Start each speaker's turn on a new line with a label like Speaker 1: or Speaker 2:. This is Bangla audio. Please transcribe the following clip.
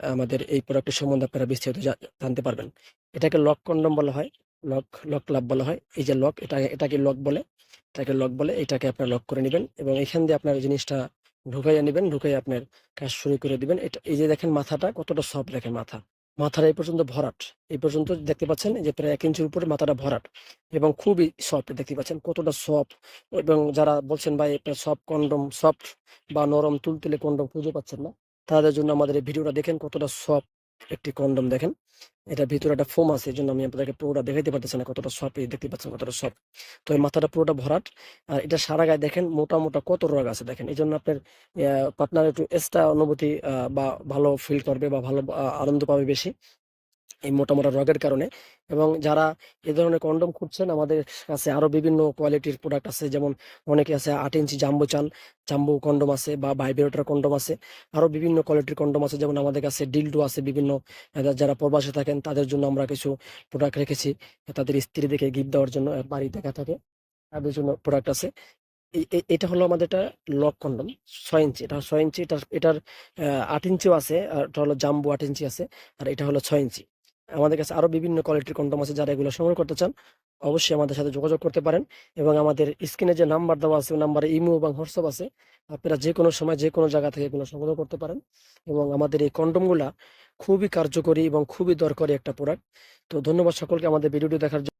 Speaker 1: আমাদের এই প্রোডাক্টের সম্বন্ধে আপনারা বিস্তারিত জানতে পারবেন। এটাকে লক কন্ডম বলা হয়। লক লক ক্লাব বলা হয়। এই যে লক এটা এটাকে লক বলে। এটাকে লক বলে। এটাকে আপনার লক করে নেবেন এবং এখান দিয়ে আপনার জিনিসটা ঢুকাইয়া নেবেন। ঢুকাই আপনার কাজ শুরু করে দিবেন। এটা, এই যে দেখেন মাথাটা কতটা সফট দেখেন মাথা। মাথার এই পর্যন্ত ভরাট। এই পর্যন্ত দেখতে পাচ্ছেন যে প্রায় এক ইঞ্চির উপরে মাথাটা ভরাট এবং খুবই সফট দেখতে পাচ্ছেন কতটা সফট এবং যারা বলছেন ভাই সফট কন্ডম সফট বা নরম তুলতুলে কন্ডম খুঁজে পাচ্ছেন না। তাদের জন্য আমাদের এই ভিডিওটা দেখেন কতটা সফট একটি কন্ডম দেখেন। এটা ভিতরে একটা ফোম আছে এই জন্য আমি আপনাদেরকে পুরোটা দেখাইতে পারতেছি না কতটা সফট, এই দেখতে পাচ্ছেন কতটা সফট। তো এই মাথাটা পুরোটা ভরাট, আর এটা সারা গায়ে দেখেন মোটা মোটা কত রোগ আছে দেখেন। এই জন্য আপনার পার্টনার একটু এক্সট্রা অনুভূতি বা ভালো ফিল করবে বা ভালো আনন্দ পাবে বেশি। এই মোটা মোটা রগের কারণে এবং যারা এ ধরনের কন্ডম খুঁজছেন আমাদের কাছে আরও বিভিন্ন কোয়ালিটির প্রোডাক্ট আছে। যেমন অনেকে আছে আট ইঞ্চি জাম্বো চান জাম্বো কন্ডম আছে বা ভাইব্রেটর কন্ডম আছে। আরও বিভিন্ন কোয়ালিটির কন্ডম আছে। যেমন আমাদের কাছে ডিলডো আছে বিভিন্ন যারা প্রবাসে থাকেন, তাদের জন্য আমরা কিছু প্রোডাক্ট রেখেছি। তাদের স্ত্রী দেখে গিফট দেওয়ার জন্য বাড়ি দেখা থাকে, তাদের জন্য প্রোডাক্ট আছে। এটা হলো আমাদের এটা লক কন্ডম, ছয় ইঞ্চি। এটা ছয় ইঞ্চি, এটার এটার আট ইঞ্চিও আছে, আর এটা হলো জাম্বু আট ইঞ্চি আছে, আর এটা হলো ছয় ইঞ্চি। আমাদের কাছে আরও বিভিন্ন কোয়ালিটির কন্ডম আছে যারা এগুলো সংগ্রহ করতে চান, অবশ্যই আমাদের সাথে যোগাযোগ করতে পারেন এবং আমাদের স্ক্রিনে যে নাম্বার দেওয়া আছে নাম্বারে ইমো এবং হোয়াটসঅ্যাপ আছে, আপনারা যে কোনো সময় যে কোনো জায়গা থেকে এগুলো সংগ্রহ করতে পারেন এবং আমাদের এই কন্ডমগুলা খুবই কার্যকরী এবং খুবই দরকারি একটা প্রোডাক্ট তো ধন্যবাদ সকলকে আমাদের ভিডিওটি দেখার জন্য।